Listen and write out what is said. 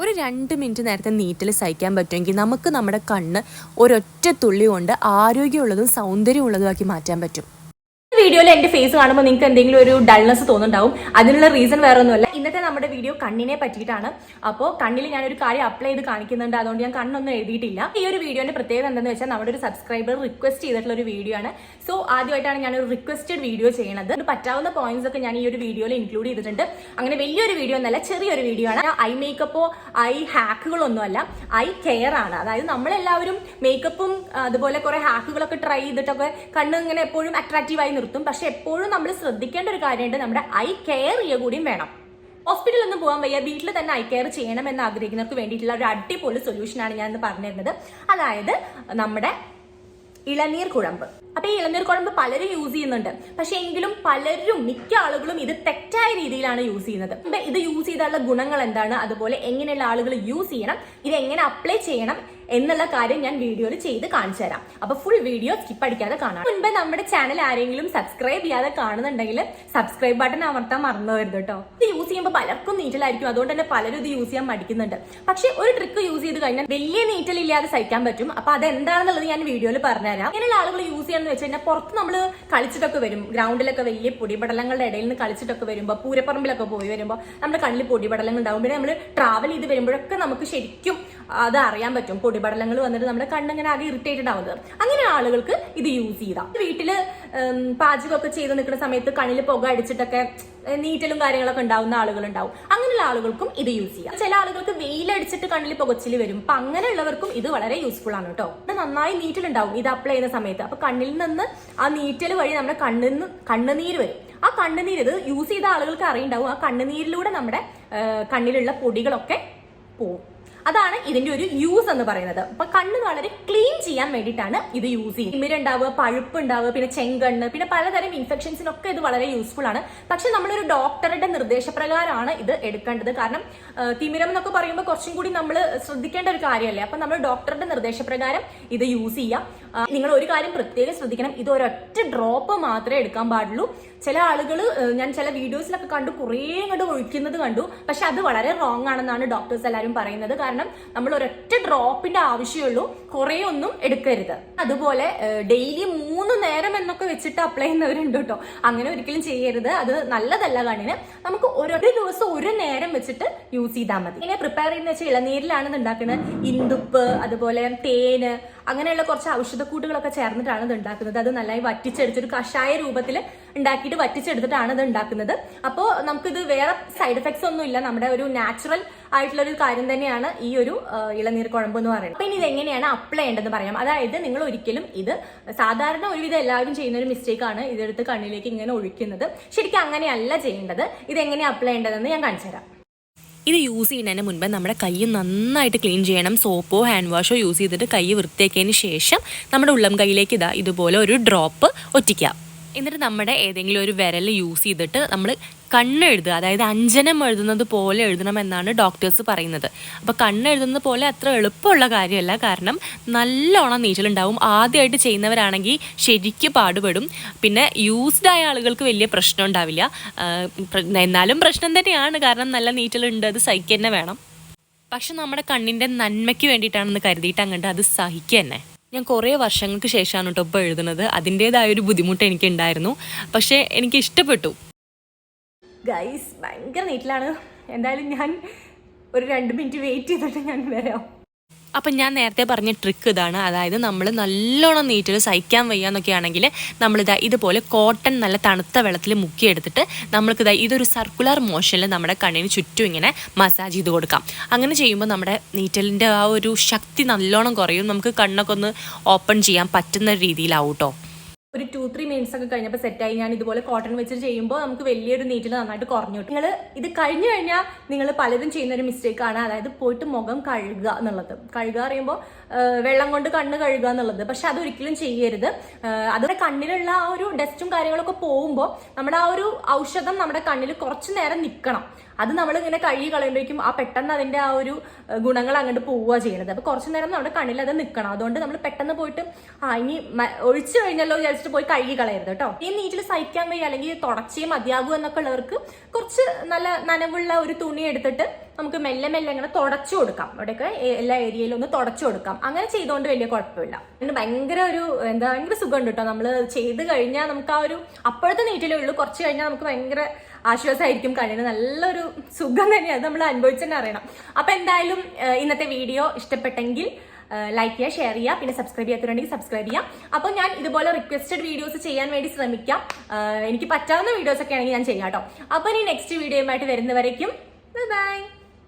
ഒരു രണ്ട് മിനിറ്റ് നേരത്തെ നീറ്റിൽ സഹിക്കാൻ പറ്റുമെങ്കിൽ നമുക്ക് നമ്മുടെ കണ്ണ് ഒരൊറ്റ തുള്ളി കൊണ്ട് ആരോഗ്യമുള്ളതും സൗന്ദര്യമുള്ളതുമാക്കി മാറ്റാൻ പറ്റും. വീഡിയോയിൽ എന്റെ ഫേസ് കാണുമ്പോൾ നിങ്ങൾക്ക് എന്തെങ്കിലും ഒരു ഡൾനെസ് തോന്നുന്നുണ്ടാവും. അതിനുള്ള റീസൺ വേറെ ഒന്നുമല്ല ഇന്നത്തെ നമ്മുടെ വീഡിയോ കണ്ണിനെ പറ്റിയിട്ടാണ്. അപ്പോൾ കണ്ണിൽ ഞാൻ ഒരു കാര്യം അപ്ലൈ ചെയ്ത് കാണിക്കുന്നുണ്ട്. അതുകൊണ്ട് ഞാൻ കണ്ണൊന്നും എഴുതിയിട്ടില്ല. ഈ ഒരു വീഡിയോന്റെ പ്രത്യേകത എന്താണെന്ന് വെച്ചാൽ നമ്മുടെ ഒരു സബ്സ്ക്രൈബർ റിക്വസ്റ്റ് ചെയ്തിട്ടുള്ള ഒരു വീഡിയോ ആണ്. സോ ആദ്യമായിട്ടാണ് ഞാൻ ഒരു റിക്വസ്റ്റഡ് വീഡിയോ ചെയ്യുന്നത് പറ്റാവുന്ന പോയിന്റ്സ് ഒക്കെ ഞാൻ ഈ ഒരു വീഡിയോയിൽ ഇൻക്ലൂഡ് ചെയ്തിട്ടുണ്ട്. അങ്ങനെ വലിയൊരു വീഡിയോ ഒന്നല്ല ചെറിയൊരു വീഡിയോ ആണ്. ഐ മേക്കപ്പോ ഐ ഹാക്കുകളൊന്നുമല്ല ഐ കെയർ ആണ്. അതായത് നമ്മളെല്ലാവരും മേക്കപ്പും അതുപോലെ കുറെ ഹാക്കുകളൊക്കെ ട്രൈ ചെയ്തിട്ടൊക്കെ കണ്ണ് ഇങ്ങനെ എപ്പോഴും അട്രാക്റ്റീവ് ആയി നിർത്തും പക്ഷെ എപ്പോഴും നമ്മൾ ശ്രദ്ധിക്കേണ്ട ഒരു കാര്യമുണ്ട്. നമ്മുടെ ഐ കെയർ ചെയ്യുക കൂടിയും വേണം. ഹോസ്പിറ്റലിൽ ഒന്നും പോകാൻ വയ്യ. വീട്ടിൽ തന്നെ ഐ കെയർ ചെയ്യണം എന്ന് ആഗ്രഹിക്കുന്നവർക്ക് വേണ്ടിയിട്ടുള്ള ഒരു അടിപൊളി സൊല്യൂഷനാണ് ഞാൻ ഇന്ന് പറഞ്ഞിരുന്നത്. അതായത് നമ്മുടെ ഇളനീർ കുഴമ്പ്. അപ്പൊ ഈ ഇളനീർ കുഴമ്പ് പലരും യൂസ് ചെയ്യുന്നുണ്ട്. പക്ഷെ എങ്കിലും പലരും മിക്ക ആളുകളും ഇത് തെറ്റായ രീതിയിലാണ് യൂസ് ചെയ്യുന്നത്. ഇത് യൂസ് ചെയ്താലുള്ള ഗുണങ്ങൾ എന്താണ്? അതുപോലെ എങ്ങനെയുള്ള ആളുകൾ യൂസ് ചെയ്യണം? ഇത് എങ്ങനെ അപ്ലൈ ചെയ്യണം? എന്നുള്ള കാര്യം ഞാൻ വീഡിയോയിൽ ചെയ്ത് കാണിച്ചു തരാം. അപ്പൊ ഫുൾ വീഡിയോ സ്കിപ്പ് അടിക്കാതെ കാണാം. മുൻപ് നമ്മുടെ ചാനൽ ആരെങ്കിലും സബ്സ്ക്രൈബ് ചെയ്യാതെ കാണുന്നുണ്ടെങ്കിൽ സബ്സ്ക്രൈബ് ബട്ടൺ അമർത്താൻ മറന്നു വരുത് കേട്ടോ. ഇത് യൂസ് ചെയ്യുമ്പോൾ പലർക്കും നീറ്റലായിരിക്കും. അതുകൊണ്ട് തന്നെ പലരും ഇത് യൂസ് ചെയ്യാൻ മടിക്കുന്നുണ്ട്. പക്ഷെ ഒരു ട്രിക്ക് യൂസ് ചെയ്ത് കഴിഞ്ഞാൽ വലിയ നീറ്റലില്ലാതെ സഹിക്കാൻ പറ്റും. അപ്പൊ അതെന്താണെന്നുള്ളത് ഞാൻ വീഡിയോയിൽ പറഞ്ഞുതരാം. ഇങ്ങനെയുള്ള ആളുകൾ യൂസ് ചെയ്യാന്ന് വെച്ച് കഴിഞ്ഞാൽ പുറത്ത് നമ്മൾ കളിച്ചിട്ടൊക്കെ വരും. ഗ്രൗണ്ടിലൊക്കെ വലിയ പൊടിപടലങ്ങളുടെ ഇടയിൽ നിന്ന് കളിച്ചിട്ടൊക്കെ വരുമ്പോൾ പൂരപ്പറമ്പിലൊക്കെ പോയി വരുമ്പോൾ നമ്മുടെ കണ്ണിൽ പൊടിപടലങ്ങൾ ഉണ്ടാവും. പിന്നെ നമ്മൾ ട്രാവൽ ചെയ്ത് വരുമ്പോഴൊക്കെ നമുക്ക് ശരിക്കും അത് അറിയാൻ പറ്റും. പൊടിപടലങ്ങൾ വന്നിട്ട് നമ്മുടെ കണ്ണിങ്ങനെ ആകെ ഇറിറ്റേറ്റഡ് ആവുന്നത്. അങ്ങനെ ആളുകൾക്ക് ഇത് യൂസ് ചെയ്താം. വീട്ടിൽ പാചകമൊക്കെ ചെയ്ത് നിൽക്കുന്ന സമയത്ത് കണ്ണിൽ പുക അടിച്ചിട്ടൊക്കെ നീറ്റലും കാര്യങ്ങളൊക്കെ ഉണ്ടാവുന്ന ആളുകൾ ഉണ്ടാവും അങ്ങനെയുള്ള ആളുകൾക്കും ഇത് യൂസ് ചെയ്യാം. ചില ആളുകൾക്ക് വെയിലടിച്ചിട്ട് കണ്ണിൽ പുകച്ചിൽ വരും. അപ്പൊ അങ്ങനെയുള്ളവർക്കും ഇത് വളരെ യൂസ്ഫുൾ ആണ് കേട്ടോ നന്നായി നീറ്റലുണ്ടാവും. ഇത് അപ്ലൈ ചെയ്യുന്ന സമയത്ത്. അപ്പൊ കണ്ണിൽ നിന്ന് ആ നീറ്റൽ വഴി നമ്മുടെ കണ്ണിൽ നിന്ന് കണ്ണുനീര് വരും. ആ കണ്ണുനീര് ഇത് യൂസ് ചെയ്ത ആളുകൾക്ക് അറിയുണ്ടാവും. ആ കണ്ണുനീരിലൂടെ നമ്മുടെ കണ്ണിലുള്ള പൊടികളൊക്കെ പോവും. അതാണ് ഇതിന്റെ ഒരു യൂസ് എന്ന് പറയുന്നത്. അപ്പൊ കണ്ണ് വളരെ ക്ലീൻ ചെയ്യാൻ വേണ്ടിയിട്ടാണ് ഇത് യൂസ് ചെയ്യുന്നത്. തിമിരുണ്ടാവുക പഴുപ്പ് ഉണ്ടാവുക പിന്നെ ചെങ്കണ്ണ് പിന്നെ പലതരം ഇൻഫെക്ഷൻസിനൊക്കെ ഇത് വളരെ യൂസ്ഫുൾ ആണ്. പക്ഷെ നമ്മളൊരു ഡോക്ടറുടെ നിർദ്ദേശപ്രകാരമാണ് ഇത് എടുക്കേണ്ടത്. കാരണം തിമിരം എന്നൊക്കെ പറയുമ്പോൾ കുറച്ചും കൂടി നമ്മൾ ശ്രദ്ധിക്കേണ്ട ഒരു കാര്യമല്ലേ? അപ്പൊ നമ്മൾ ഡോക്ടറുടെ നിർദ്ദേശപ്രകാരം ഇത് യൂസ് ചെയ്യാം. നിങ്ങൾ ഒരു കാര്യം പ്രത്യേകം ശ്രദ്ധിക്കണം. ഇത് ഒരൊറ്റ ഡ്രോപ്പ് മാത്രമേ എടുക്കാൻ പാടുള്ളൂ. ചില ആളുകൾ ഞാൻ ചില വീഡിയോസിലൊക്കെ കണ്ടു കുറേ അങ്ങോട്ട് ഒഴിക്കുന്നത് കണ്ടു. പക്ഷെ അത് വളരെ റോങ് ആണെന്നാണ് ഡോക്ടേഴ്സ് എല്ലാവരും പറയുന്നത്. കാരണം നമ്മൾ ഒരൊറ്റ ഡ്രോപ്പിന്റെ ആവശ്യമുള്ളൂ. കുറേ ഒന്നും എടുക്കരുത്. അതുപോലെ ഡെയിലി മൂന്ന് നേരം എന്നൊക്കെ വെച്ചിട്ട് അപ്ലൈ ചെയ്യുന്നവരുണ്ട് കേട്ടോ. അങ്ങനെ ഒരിക്കലും ചെയ്യരുത്. അത് നല്ലതല്ല കണ്ണിന്. നമുക്ക് ഒരൊരു ദിവസം ഒരു നേരം വെച്ചിട്ട് യൂസ് ചെയ്താൽ മതി. ഇങ്ങനെ പ്രിപ്പയർ ചെയ്യുന്ന വെച്ചാൽ ഇളനീരിലാണ് ഉണ്ടാക്കുന്നത് ഇന്ദുപ്പ് അതുപോലെ തേന് അങ്ങനെയുള്ള കുറച്ച് ഔഷധക്കൂട്ടുകളൊക്കെ ചേർന്നിട്ടാണ് ഇത് ഉണ്ടാക്കുന്നത്. അത് നന്നായി വറ്റിച്ചെടുത്ത് ഒരു കഷായ രൂപത്തിൽ ഉണ്ടാക്കിയിട്ട് വറ്റിച്ചെടുത്തിട്ടാണ് ഇത് ഉണ്ടാക്കുന്നത്. അപ്പോൾ നമുക്കിത് വേറെ സൈഡ് എഫക്ട്സ് ഒന്നും ഇല്ല. നമ്മുടെ ഒരു നാച്ചുറൽ ആയിട്ടുള്ള ഒരു കാര്യം തന്നെയാണ് ഈ ഒരു ഇളനീർ കുഴമ്പ് എന്ന് പറയുന്നത്. അപ്പൊ ഇനി ഇത് എങ്ങനെയാണ് അപ്ലൈ ചെയ്യേണ്ടതെന്ന് പറയാം. അതായത് നിങ്ങൾ ഒരിക്കലും ഇത് സാധാരണ ഒരുവിധം എല്ലാവരും ചെയ്യുന്ന ഒരു മിസ്റ്റേക്ക് ആണ് ഇതെടുത്ത് കണ്ണിലേക്ക് ഇങ്ങനെ ഒഴിക്കുന്നത്. ശരിക്കും അങ്ങനെയല്ല ചെയ്യേണ്ടത്. ഇത് എങ്ങനെ അപ്ലൈ ചെയ്യേണ്ടതെന്ന് ഞാൻ കാണിച്ചു തരാം ഇത് യൂസ് ചെയ്യുന്നതിന് മുൻപ് നമ്മുടെ കൈ നന്നായിട്ട് ക്ലീൻ ചെയ്യണം. സോപ്പോ ഹാൻഡ് വാഷോ യൂസ് ചെയ്തിട്ട് കൈ വൃത്തിയാക്കിയതിന് ശേഷം നമ്മുടെ ഉള്ളം കൈയിലേക്ക് ഇതാ ഇതുപോലെ ഒരു ഡ്രോപ്പ് ഒറ്റിക്കാം. എന്നിട്ട് നമ്മുടെ ഏതെങ്കിലും ഒരു വിരൽ യൂസ് ചെയ്തിട്ട് നമ്മൾ കണ്ണ് എഴുതുക. അതായത് അഞ്ജനം എഴുതുന്നത് പോലെ എഴുതണമെന്നാണ് ഡോക്ടേഴ്സ് പറയുന്നത്. അപ്പോൾ കണ്ണ് എഴുതുന്നത് പോലെ അത്ര എളുപ്പമുള്ള കാര്യമല്ല. കാരണം നല്ലോണം നീച്ചലുണ്ടാവും. ആദ്യമായിട്ട് ചെയ്യുന്നവരാണെങ്കിൽ ശരിക്ക് പാടുപെടും. പിന്നെ യൂസ്ഡ് ആയ ആളുകൾക്ക് വലിയ പ്രശ്നം ഉണ്ടാവില്ല. എന്നാലും പ്രശ്നം തന്നെയാണ്. കാരണം നല്ല നീറ്റലുണ്ട് അത് സഹിക്കുക തന്നെ വേണം. പക്ഷെ നമ്മുടെ കണ്ണിന്റെ നന്മയ്ക്ക് വേണ്ടിയിട്ടാണെന്ന് കരുതിയിട്ട് അങ്ങോട്ട് അത് സഹിക്കുക തന്നെ ഞാൻ കുറേ വർഷങ്ങൾക്ക് ശേഷമാണ് കേട്ടോ ഇപ്പോൾ എഴുതുന്നത്. അതിന്റേതായ ഒരു ബുദ്ധിമുട്ട് എനിക്കുണ്ടായിരുന്നു. പക്ഷേ എനിക്ക് ഇഷ്ടപ്പെട്ടു. ഗൈസ് ഭയങ്കര നീറ്റിലാണ് എന്തായാലും ഞാൻ ഒരു രണ്ട് മിനിറ്റ് വെയിറ്റ് ചെയ്തിട്ട് ഞാൻ വരാം. അപ്പം ഞാൻ നേരത്തെ പറഞ്ഞ ട്രിക്ക് ഇതാണ്. അതായത് നമ്മൾ നല്ലോണം നീറ്റിൽ സഹിക്കാൻ വയ്യ എന്നൊക്കെ ആണെങ്കിൽ നമ്മളിതാ ഇതുപോലെ കോട്ടൺ നല്ല തണുത്ത വെള്ളത്തിൽ മുക്കിയെടുത്തിട്ട് നമ്മൾക്കിതാ ഇതൊരു സർക്കുലർ മോഷനിൽ നമ്മുടെ കണ്ണിന് ചുറ്റും ഇങ്ങനെ മസാജ് ചെയ്ത് കൊടുക്കാം. അങ്ങനെ ചെയ്യുമ്പോൾ നമ്മുടെ നീറ്റലിന്റെ ആ ഒരു ശക്തി നല്ലോണം കുറയും. നമുക്ക് കണ്ണൊക്കെ ഒന്ന് ഓപ്പൺ ചെയ്യാൻ പറ്റുന്ന രീതിയിലാവും കേട്ടോ ഒരു ടു ത്രീ മിനിറ്റ്സ് ഒക്കെ കഴിഞ്ഞപ്പോൾ സെറ്റ് ആയി. ഞാൻ ഇതുപോലെ കോട്ടൺ വെച്ച് ചെയ്യുമ്പോൾ നമുക്ക് വലിയൊരു നീറ്റിൽ നന്നായിട്ട് കുറഞ്ഞു കിട്ടും. നിങ്ങൾ ഇത് കഴിഞ്ഞു കഴിഞ്ഞാൽ നിങ്ങൾ പലരും ചെയ്യുന്ന ഒരു മിസ്റ്റേക്ക് ആണ്. അതായത് പോയിട്ട് മുഖം കഴുകുക എന്നുള്ളത്. കഴുകുക പറയുമ്പോൾ വെള്ളം കൊണ്ട് കണ്ണ് കഴുകുക എന്നുള്ളത്. പക്ഷെ അതൊരിക്കലും ചെയ്യരുത്. അതിന്റെ കണ്ണിലുള്ള ആ ഒരു ഡസ്റ്റും കാര്യങ്ങളൊക്കെ പോകുമ്പോൾ നമ്മുടെ ആ ഒരു ഔഷധം നമ്മുടെ കണ്ണിൽ കുറച്ചു നേരം നിൽക്കണം അത് നമ്മൾ ഇങ്ങനെ കഴുകി കളയുമ്പോഴേക്കും ആ പെട്ടെന്ന് അതിന്റെ ആ ഒരു ഗുണങ്ങൾ അങ്ങോട്ട് പോവുക ചെയ്യണത് അപ്പൊ കുറച്ചു നേരം നമ്മുടെ കണ്ണിൽ അത് നിൽക്കണം അതുകൊണ്ട് നമ്മൾ പെട്ടെന്ന് പോയിട്ട് ആ ഇനി ഒഴിച്ചു കഴിഞ്ഞല്ലോ വിചാരിച്ചിട്ട് പോയി കഴുകി കളയരുത് കേട്ടോ. ഈ നീറ്റിൽ സഹിക്കാൻ വയ്യ അല്ലെങ്കിൽ തുടച്ചേ മതിയാകൂ എന്നൊക്കെ ഉള്ളവർക്ക് കുറച്ച് നല്ല നനവുള്ള ഒരു തുണി എടുത്തിട്ട് നമുക്ക് മെല്ലെ മെല്ലെ ഇങ്ങനെ തുടച്ചു കൊടുക്കാം. ഇവിടെയൊക്കെ എല്ലാ ഏരിയയിലും ഒന്ന് തുടച്ചു കൊടുക്കാം. അങ്ങനെ ചെയ്തുകൊണ്ട് വലിയ കുഴപ്പമില്ല. പിന്നെ ഭയങ്കര ഒരു എന്താ ഭയങ്കര സുഖമുണ്ട് കേട്ടോ നമ്മൾ ചെയ്ത് കഴിഞ്ഞാൽ നമുക്ക് ആ ഒരു അപ്പോഴത്തെ നീറ്റിലേ ഉള്ളൂ. കുറച്ച് കഴിഞ്ഞാൽ നമുക്ക് ഭയങ്കര ആശ്വാസമായിരിക്കും കണ്ണിന്. നല്ലൊരു സുഖം തന്നെയാണ് നമ്മൾ അനുഭവിച്ചു തന്നെ അറിയണം. അപ്പം എന്തായാലും ഇന്നത്തെ വീഡിയോ ഇഷ്ടപ്പെട്ടെങ്കിൽ ലൈക്ക് ചെയ്യുക ഷെയർ ചെയ്യുക പിന്നെ സബ്സ്ക്രൈബ് ചെയ്യാത്തവരുണ്ടെങ്കിൽ സബ്സ്ക്രൈബ് ചെയ്യാം. അപ്പോൾ ഞാൻ ഇതുപോലെ റിക്വസ്റ്റഡ് വീഡിയോസ് ചെയ്യാൻ വേണ്ടി ശ്രമിക്കാം. എനിക്ക് പറ്റാവുന്ന വീഡിയോസ് ഒക്കെ ആണെങ്കിൽ ഞാൻ ചെയ്യാം കേട്ടോ അപ്പോൾ ഇനി നെക്സ്റ്റ് വീഡിയോയുമായിട്ട് വരുന്നവരേക്കും ബൈ ബൈ